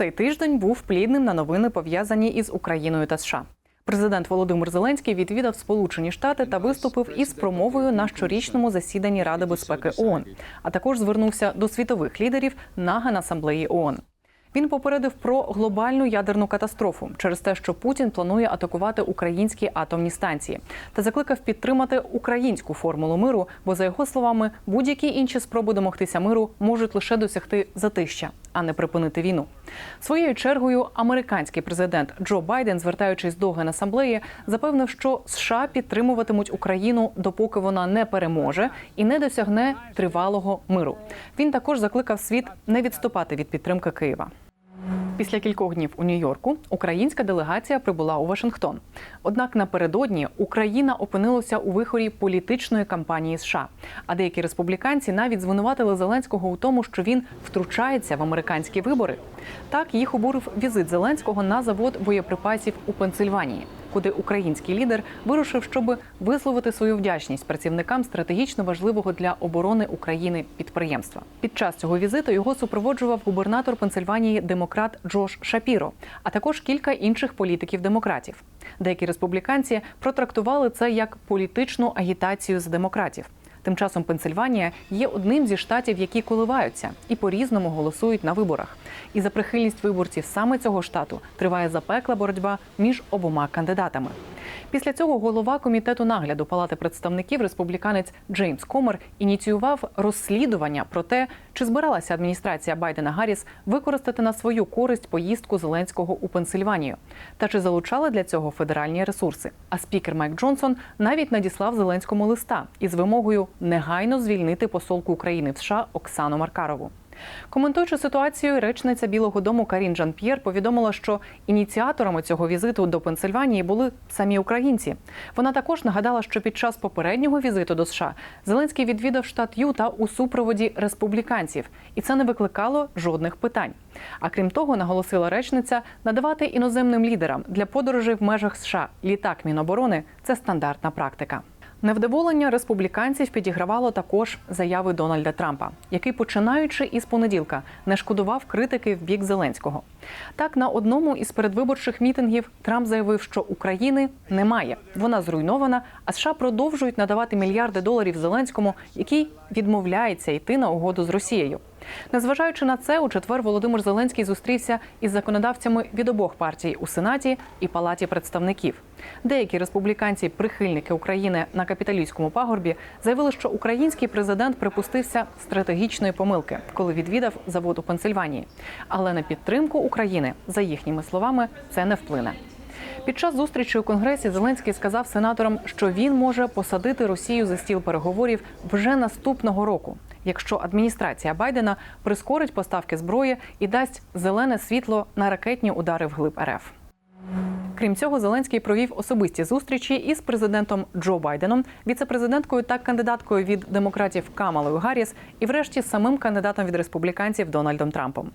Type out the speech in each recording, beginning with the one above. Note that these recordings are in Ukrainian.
Цей тиждень був плідним на новини, пов'язані із Україною та США. Президент Володимир Зеленський відвідав Сполучені Штати та виступив із промовою на щорічному засіданні Ради безпеки ООН, а також звернувся до світових лідерів на Генасамблеї ООН. Він попередив про глобальну ядерну катастрофу через те, що Путін планує атакувати українські атомні станції, та закликав підтримати українську формулу миру, бо за його словами будь-які інші спроби домогтися миру можуть лише досягти затища, а не припинити війну. Своєю чергою американський президент Джо Байден, звертаючись до генасамблеї, запевнив, що США підтримуватимуть Україну допоки вона не переможе і не досягне тривалого миру. Він також закликав світ не відступати від підтримки Києва. Після кількох днів у Нью-Йорку українська делегація прибула у Вашингтон. Однак напередодні Україна опинилася у вихорі політичної кампанії США. А деякі республіканці навіть звинуватили Зеленського у тому, що він втручається в американські вибори. Так їх обурив візит Зеленського на завод боєприпасів у Пенсильванії. Куди український лідер вирушив, щоб висловити свою вдячність працівникам стратегічно важливого для оборони України підприємства. Під час цього візиту його супроводжував губернатор Пенсильванії демократ Джош Шапіро, а також кілька інших політиків-демократів. Деякі республіканці протрактували це як політичну агітацію з демократів. Тим часом Пенсильванія є одним зі штатів, які коливаються і по-різному голосують на виборах. І за прихильність виборців саме цього штату триває запекла боротьба між обома кандидатами. Після цього голова комітету нагляду Палати представників республіканець Джеймс Комер ініціював розслідування про те, чи збиралася адміністрація Байдена Гарріс використати на свою користь поїздку Зеленського у Пенсильванію, та чи залучали для цього федеральні ресурси. А спікер Майк Джонсон навіть надіслав Зеленському листа із вимогою негайно звільнити посолку України в США Оксану Маркарову. Коментуючи ситуацію, речниця Білого Дому Карін Жан П'єр повідомила, що ініціаторами цього візиту до Пенсильванії були самі українці. Вона також нагадала, що під час попереднього візиту до США Зеленський відвідав штат Юта у супроводі республіканців, і це не викликало жодних питань. А крім того, наголосила речниця, надавати іноземним лідерам для подорожей в межах США літак Міноборони це стандартна практика. Невдоволення республіканців підігравало також заяви Дональда Трампа, який, починаючи із понеділка, не шкодував критики в бік Зеленського. Так, на одному із передвиборчих мітингів Трамп заявив, що України немає, вона зруйнована, а США продовжують надавати мільярди доларів Зеленському, який відмовляється йти на угоду з Росією. Незважаючи на це, у четвер Володимир Зеленський зустрівся із законодавцями від обох партій у Сенаті і Палаті представників. Деякі республіканці, прихильники України на капіталійському пагорбі, заявили, що український президент припустився стратегічної помилки, коли відвідав завод у Пенсильванії. Але на підтримку України, за їхніми словами, це не вплине. Під час зустрічі у конгресі Зеленський сказав сенаторам, що він може посадити Росію за стіл переговорів вже наступного року, якщо адміністрація Байдена прискорить поставки зброї і дасть зелене світло на ракетні удари вглиб РФ. Крім цього, Зеленський провів особисті зустрічі із президентом Джо Байденом, віцепрезиденткою та кандидаткою від демократів Камалою Гарріс і, врешті, самим кандидатом від республіканців Дональдом Трампом.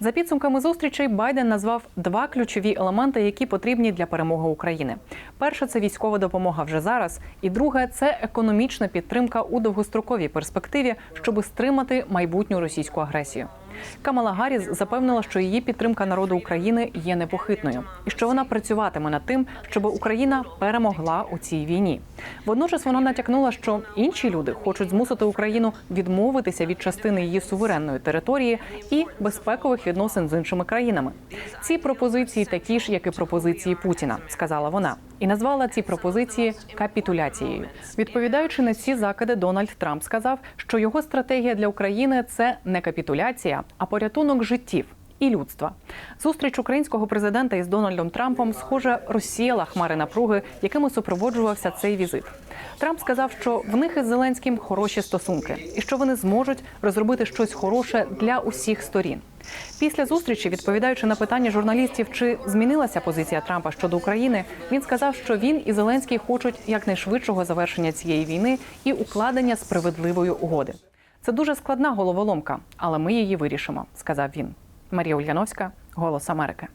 За підсумками зустрічей Байден назвав два ключові елементи, які потрібні для перемоги України. Перше це військова допомога вже зараз, і друге це економічна підтримка у довгостроковій перспективі, щоб стримати майбутню російську агресію. Камала Гарріс запевнила, що її підтримка народу України є непохитною, і що вона працюватиме над тим, щоб Україна перемогла у цій війні. Водночас вона натякнула, що інші люди хочуть змусити Україну відмовитися від частини її суверенної території і безпекових відносин з іншими країнами. Ці пропозиції такі ж, як і пропозиції Путіна, сказала вона, і назвала ці пропозиції капітуляцією. Відповідаючи на ці закиди, Дональд Трамп сказав, що його стратегія для України це не капітуляція, а порятунок життів. І людства зустріч українського президента із Дональдом Трампом, схоже, розсіяла хмари напруги, якими супроводжувався цей візит. Трамп сказав, що в них із Зеленським хороші стосунки, і що вони зможуть розробити щось хороше для усіх сторін. Після зустрічі, відповідаючи на питання журналістів, чи змінилася позиція Трампа щодо України, він сказав, що він і Зеленський хочуть якнайшвидшого завершення цієї війни і укладення справедливої угоди. Це дуже складна головоломка, але ми її вирішимо, сказав він. Марія Ульяновська, Голос Америки.